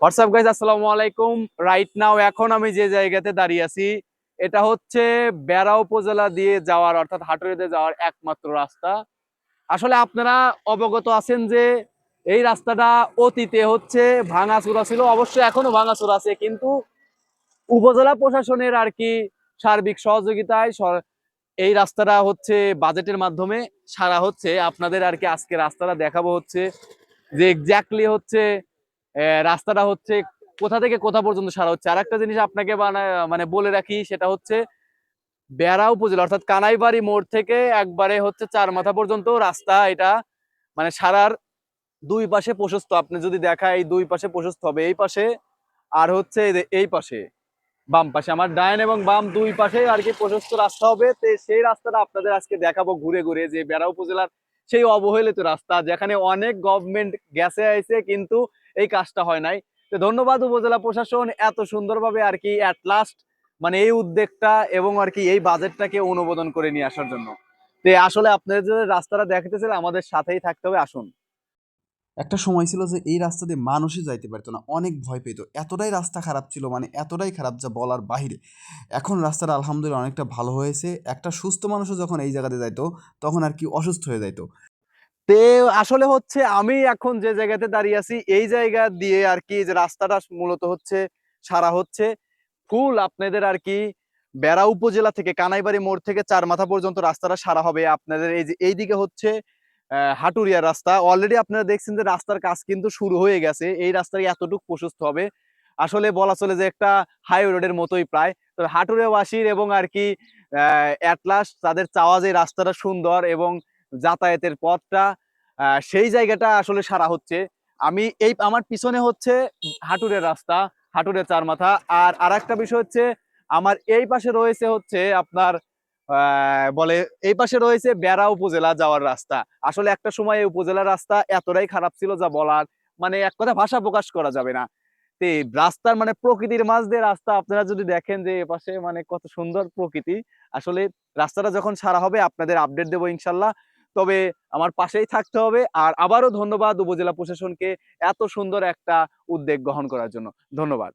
WhatsApp guys আসসালামু আলাইকুম right now এখন আমি যে জায়গাতে দাঁড়িয়ে আছি, এটা হচ্ছে বেড়া উপজেলা দিয়ে যাওয়ার, অর্থাৎ হাটুরিতে যাওয়ার একমাত্র রাস্তা। আসলে আপনারা অবগত আছেন যে এই রাস্তাটা অতীতে হচ্ছে ভাঙাচুরা ছিল, অবশ্যই এখনও ভাঙাচুরা আছে, কিন্তু উপজেলা প্রশাসনের আর কি সার্বিক সহযোগিতায় এই রাস্তাটা হচ্ছে বাজেটের মাধ্যমে সারা হচ্ছে। আপনাদের আর কি আজকে রাস্তাটা দেখাবো হচ্ছে যে এক্স্যাক্টলি হচ্ছে রাস্তাটা হচ্ছে কোথা থেকে কোথা পর্যন্ত সারা হচ্ছে? আর একটা জিনিস আপনাকে মানে বলে রাখি, সেটা হচ্ছে বেড়া উপজেলা, অর্থাৎ কানাইবাড়ি মোড় থেকে একবারে হচ্ছে চার মাথা পর্যন্ত রাস্তা এটা মানে সারার দুই পাশে প্রশস্ত। আপনি যদি দেখা এই দুই পাশে প্রশস্ত হবে, এই পাশে আর হচ্ছে এই এই পাশে, বাম পাশে। আমার ডায়ন এবং বাম দুই পাশে আর কি প্রশস্ত রাস্তা হবে। তো সেই রাস্তাটা আপনাদের আজকে দেখাবো ঘুরে ঘুরে, যে বেড়া উপজেলার সেই অবহেলিত রাস্তা, যেখানে অনেক গভর্নমেন্ট গেছে, আইছে, কিন্তু এই কাজটা হয় নাই। তো ধন্যবাদ উপজেলা প্রশাসন এত সুন্দরভাবে আর কি অ্যাট লাস্ট মানে এই উদ্যোগটা এবং আর কি এই বাজেটটাকে অনুমোদন করে নিয়ে আসার জন্য। তো আসলে আপনাদের যদি রাস্তাটা দেখাতে চাইলে আমাদের সাথেই থাকতে হবে, আসুন। একটা সময় ছিল যে এই রাস্তা দিয়ে মানুষই যাইতে পারতো না, অনেক ভয় পেত। এতটাই রাস্তা খারাপ ছিল মানে এতটাই খারাপ যা বলার বাহিরে। এখন রাস্তাটা আলহামদুলিল্লাহ অনেকটা ভালো হয়েছে। একটা সুস্থ মানুষও যখন এই জায়গাতে যাইতো, তখন আর কি অসুস্থ হয়ে যাইতো। তে আসলে হচ্ছে আমি এখন যে জায়গাতে দাঁড়িয়ে আছি, এই জায়গা দিয়ে আর কি যে রাস্তাটা মূলত হচ্ছে সারা হচ্ছে ফুল আপনাদের আর কি বেড়া উপজেলা থেকে কানাইবাড়ি মোড় থেকে চার মাথা পর্যন্ত রাস্তাটা সারা হবে। আপনাদের এই যে এইদিকে হচ্ছে হাটুরিয়া রাস্তা। অলরেডি আপনারা দেখছেন যে রাস্তার কাজ কিন্তু শুরু হয়ে গেছে। এই রাস্তায় এতটুকু প্রশস্ত হবে। আসলে বলা চলে যে একটা হাইওয়ে রোডের মতোই প্রায়। তবে হাটুরিয়াবাসীর এবং আর কি অ্যাটলাস তাদের চাওয়া যে রাস্তাটা সুন্দর এবং যাতায়াতের পথটা সেই জায়গাটা আসলে সারা হচ্ছে। আমি এই, আমার পিছনে হচ্ছে হাটুরের রাস্তা, হাটুরের চার মাথা। আর আরেকটা বিষয় হচ্ছে, আমার এই পাশে রয়েছে হচ্ছে আপনার বলে এই পাশে রয়েছে বেড়া উপজেলা যাওয়ার রাস্তা। আসলে একটা সময় এই উপজেলার রাস্তা এতটাই খারাপ ছিল যা বলার মানে এক কথা ভাষা প্রকাশ করা যাবে না। তো রাস্তার মানে প্রকৃতির মাঝ দিয়ে রাস্তা, আপনারা যদি দেখেন যে এপাশে মানে কত সুন্দর প্রকৃতি, আসলে রাস্তাটা যখন সারা হবে, আপনাদের আপডেট দেবো ইনশাল্লাহ। তবে আমার পাশেই থাকতে হবে। আর আবারও ধন্যবাদ উপজেলা প্রশাসনকে এত সুন্দর একটা উদ্যোগ গ্রহণ করার জন্য। ধন্যবাদ।